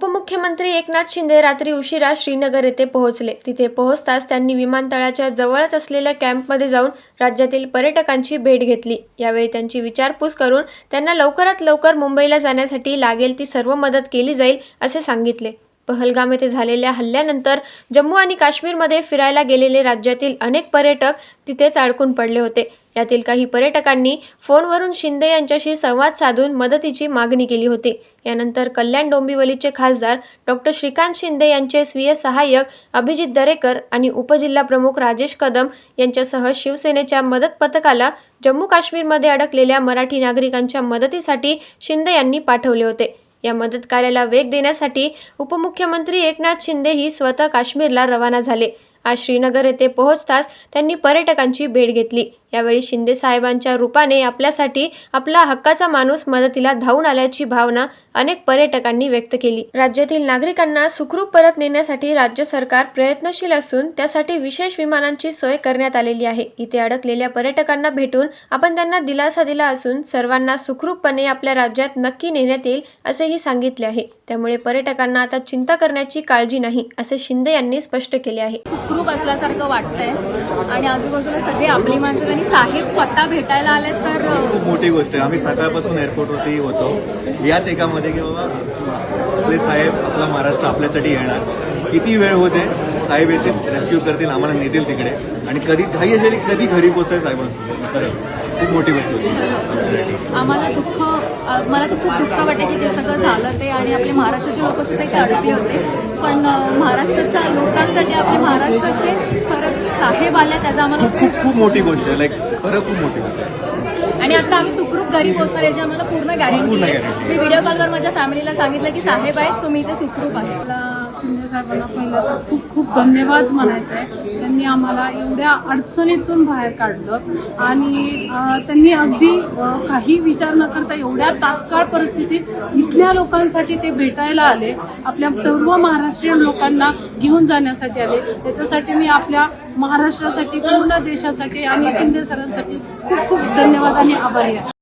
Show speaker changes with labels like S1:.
S1: उपमुख्यमंत्री एकनाथ शिंदे रात्री उशिरा श्रीनगर येथे पोहोचले. तिथे पोहोचताच त्यांनी विमानतळाच्या जवळच असलेल्या कॅम्पमध्ये जाऊन राज्यातील पर्यटकांची भेट घेतली. यावेळी त्यांची विचारपूस करून त्यांना लवकरात लवकर मुंबईला जाण्यासाठी लागेल ती सर्व मदत केली जाईल असे सांगितले. पहलगाम येथे झालेल्या हल्ल्यानंतर जम्मू आणि काश्मीरमध्ये फिरायला गेलेले राज्यातील अनेक पर्यटक तिथेच अडकून पडले होते. यातील काही पर्यटकांनी फोनवरून शिंदे यांच्याशी संवाद साधून मदतीची मागणी केली होती. यानंतर कल्याण डोंबिवलीचे खासदार डॉक्टर श्रीकांत शिंदे यांचे स्वीय सहाय्यक अभिजित दरेकर आणि उपजिल्हा प्रमुख राजेश कदम यांच्यासह शिवसेनेच्या मदत पथकाला जम्मू काश्मीरमध्ये अडकलेल्या मराठी नागरिकांच्या मदतीसाठी शिंदे यांनी पाठवले होते. या मदत कार्याला वेग देण्यासाठी उपमुख्यमंत्री एकनाथ शिंदेही स्वतः काश्मीरला रवाना झाले. आज श्रीनगर येथे पोहोचताच त्यांनी पर्यटकांची भेट घेतली. यावेळी शिंदे साहेबांच्या रूपाने आपल्यासाठी आपला हक्काचा माणूस मदतीला धावून आल्याची भावना अनेक पर्यटकांनी व्यक्त केली. राज्यातील नागरिकांना सुखरूप परत नेण्यासाठी राज्य सरकार प्रयत्नशील असून त्यासाठी विशेष विमानांची सोय करण्यात आलेली आहे. इथे अडकलेल्या पर्यटकांना भेटून आपण त्यांना दिलासा दिला असून सर्वांना सुखरूपपणे आपल्या राज्यात नक्की नेण्यात येईल असेही सांगितले आहे. त्यामुळे पर्यटकांना आता चिंता करण्याची काळजी नाही असे शिंदे यांनी स्पष्ट केले आहे.
S2: सुखरूप असल्यासारखं वाटतंय आणि आजूबाजूला सगळे आपली माणसं त्यांनी साहेब स्वतः भेटायला आले तर
S3: खूप मोठी गोष्ट आहे. आम्ही सकाळपासून एअरपोर्टवरती होतो. याच एकामध्ये की बाबा आपले साहेब आपला महाराष्ट्र आपल्यासाठी येणार. किती वेळ होते? साहेब येतील रेस्क्यू करतील आम्हाला नेतील तिकडे. आणि कधी घाई असेल कधी घरी पोहोचेल साहेबांसोबत खरं खूप मोठी गोष्ट होती.
S2: आम्हाला दुःख मला तर खूप दुःख वाटते की ते सगळं झालं ते आणि आपले महाराष्ट्राचे लोक सुद्धा इथे अडकले होते. पण महाराष्ट्राच्या लोकांसाठी आपले महाराष्ट्राचे खरंच साहेब आले त्याचा आम्हाला
S3: खूप खूप मोठी गोष्ट आहे. लाईक खरं खूप मोठी गोष्ट आहे.
S2: आणि आता आम्ही सुखरूप घरी पोहोचणार याची आम्हाला पूर्ण गॅरंटी आहे. मी व्हिडिओ कॉलवर माझ्या फॅमिलीला सांगितलं की साहेब आहेत सो मी इथे सुखरूप आहे.
S4: शिंदे साहेबांना पहिलं तर खूप खूप धन्यवाद म्हणायचं आहे त्यांनी आम्हाला एवढ्या अडचणीतून बाहेर काढलं आणि त्यांनी अगदी काही विचार न करता एवढ्या तात्काळ परिस्थितीत इथल्या लोकांसाठी ते भेटायला आले. आपल्या सर्व महाराष्ट्रीयन लोकांना घेऊन जाण्यासाठी आले. त्याच्यासाठी मी आपल्या महाराष्ट्रासाठी पूर्ण देशासाठी आणि शिंदे सरांसाठी खूप खूप धन्यवाद आणि आभारी आहे.